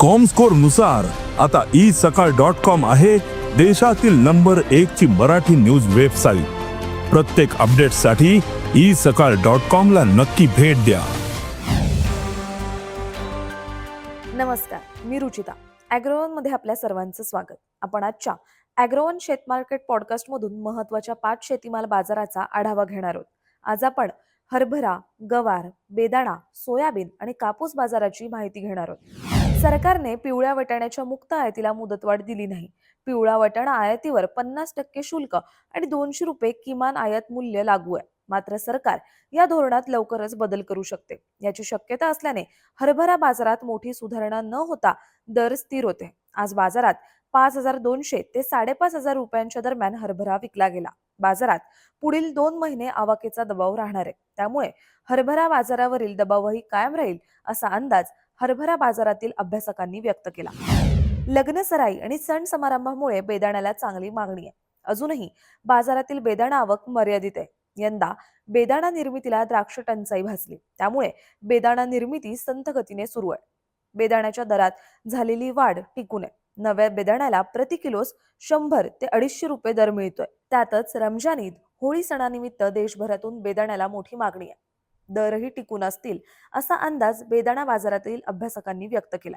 कॉमस्कोरनुसार आता ई सकाळ dot com आहे देशातील नंबर एक ची मराठी न्यूज वेबसाईट प्रत्येक अपडेटसाठी ई सकाळ डॉट कॉम ला नक्की भेट द्या. नमस्कार मी रुचिता. अॅग्रोवनमध्ये आपल्या सर्वांचं स्वागत. आपण आजच्या ॲग्रोवन शेतमार्केट पॉडकास्टमधून महत्त्वाच्या पाच शेतीमाल बाजाराचा आढावा घेणार आहोत. आज आपण हरभरा गवार बेदाणा सोयाबीन आणि कापूस बाजाराची माहिती घेणार आहोत. सरकारने पिवळ्या वाटाण्याच्या मुक्त आयातीला मुदतवाढ दिली नाही. पिवळा वटाणा आयातीवर पन्नास टक्के शुल्क आणि दोनशे रुपये किमान आयात मूल्य लागू आहे. मात्र सरकार या धोरणात लवकरच बदल करू शकते. याची शक्यता असल्याने हरभरा बाजारात मोठी सुधारणा न होता दर स्थिर होते. आज बाजारात पाच हजार दोनशे ते साडेपाच हजार रुपयांच्या दरम्यान हरभरा विकला गेला. बाजारात पुढील दोन महिने आवाकेचा दबाव राहणार आहे. त्यामुळे हरभरा बाजारावरील दबावही कायम राहील असा अंदाज हरभरा बाजारातील अभ्यासकांनी व्यक्त केला. लग्नसराई आणि सण समारंभामुळे बेदाण्याला चांगली मागणी आहे. अजूनही बाजारातील बेदाणा आवक मर्यादित आहे. यंदा बेदाणा निर्मितीला द्राक्ष टंचाई भासली. त्यामुळे बेदाणा निर्मिती संथ गतीने सुरू आहे. बेदाण्याच्या दरात झालेली वाढ टिकून आहे. नव्या बेदाण्याला प्रति किलोस शंभर ते अडीचशे रुपये दर मिळतोय. त्यातच रमजान ईद होळी सणानिमित्त देशभरातून बेदाण्याला मोठी मागणी आहे. दरही टिकून असतील असा अंदाज बेदाणा बाजारातील अभ्यासकांनी व्यक्त केला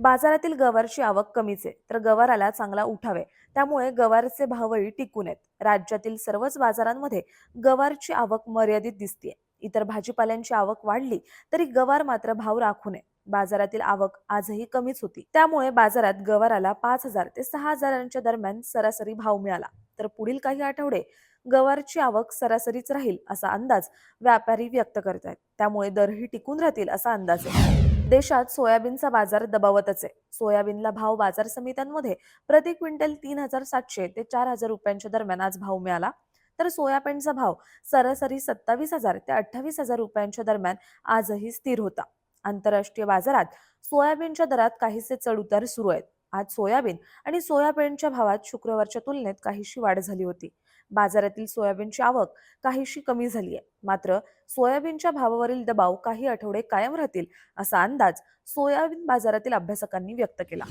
बाजारातील गवारची आवक कमीच आहे तर गवाराला चांगला उठावे. त्यामुळे गवारचे भावही टिकून आहेत. राज्यातील सर्वच बाजारांमध्ये गवारची आवक मर्यादित दिसते इतर भाजीपाल्यांची आवक वाढली तरी गवार मात्र भाव राखू नये बाजारातील आवक आजही कमीच होती. त्यामुळे बाजारात गवाराला पाच हजार ते सहा हजारांच्या दरम्यान सरासरी भाव मिळाला. तर पुढील काही आठवडे गवारची आवक सरासरीच राहील असा अंदाज व्यापारी व्यक्त करत आहेत त्यामुळे दरही टिकून राहतील असा अंदाज आहे. देशात सोयाबीनचा बाजार दबावतच आहे. सोयाबीनला भाव बाजार समित्यांमध्ये प्रति क्विंटल तीन हजार सातशे ते चार हजार रुपयांच्या दरम्यान आज भाव मिळाला. तर सोयाबीनचा भाव सरासरी सत्तावीस हजार ते अठ्ठावीस हजार रुपयांच्या दरम्यान आजही स्थिर होता. आंतरराष्ट्रीय बाजारात सोयाबीनच्या दरात काहीसे चढउतार सुरू आहेत. आज सोयाबीन आणि सोयाबीनच्या भावात शुक्रवारच्या तुलनेत काहीशी वाढ झाली होती. बाजारातील सोयाबीनची आवक काहीशी कमी झाली आहे. मात्र सोयाबीनच्या भावावरील दबाव काही आठवडे कायम राहतील असा अंदाज सोयाबीन बाजारातील अभ्यासकांनी व्यक्त केला.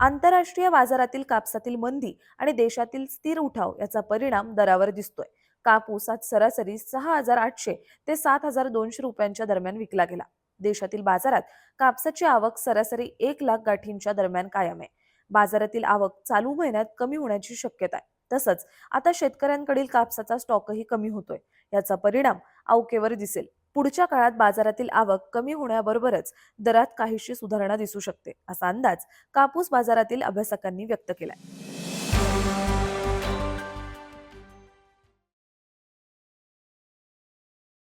आंतरराष्ट्रीय बाजारातील कापसातील मंदी आणि देशातील स्थिर उठाव याचा परिणाम दरावर दिसतोय. कापूस आज सरासरी सहा हजार आठशे ते सात हजार दोनशे रुपयांच्या दरम्यान विकला गेला. देशातील बाजारात कापसाची आवक सरासरी एक लाख गाठींच्या दरम्यान कायम आहे. बाजारातील आवक चालू महिन्यात कमी होण्याची शक्यता आहे. तसंच आता शेतकऱ्यांकडील कापसाचा स्टॉकही कमी होतोय. याचा परिणाम अवकेवर दिसेल. पुढच्या काळात बाजारातील आवक कमी होण्याबरोबरच दरात काहीशी सुधारणा दिसू शकते असा अंदाज कापूस बाजारातील अभ्यासकांनी व्यक्त केलाय.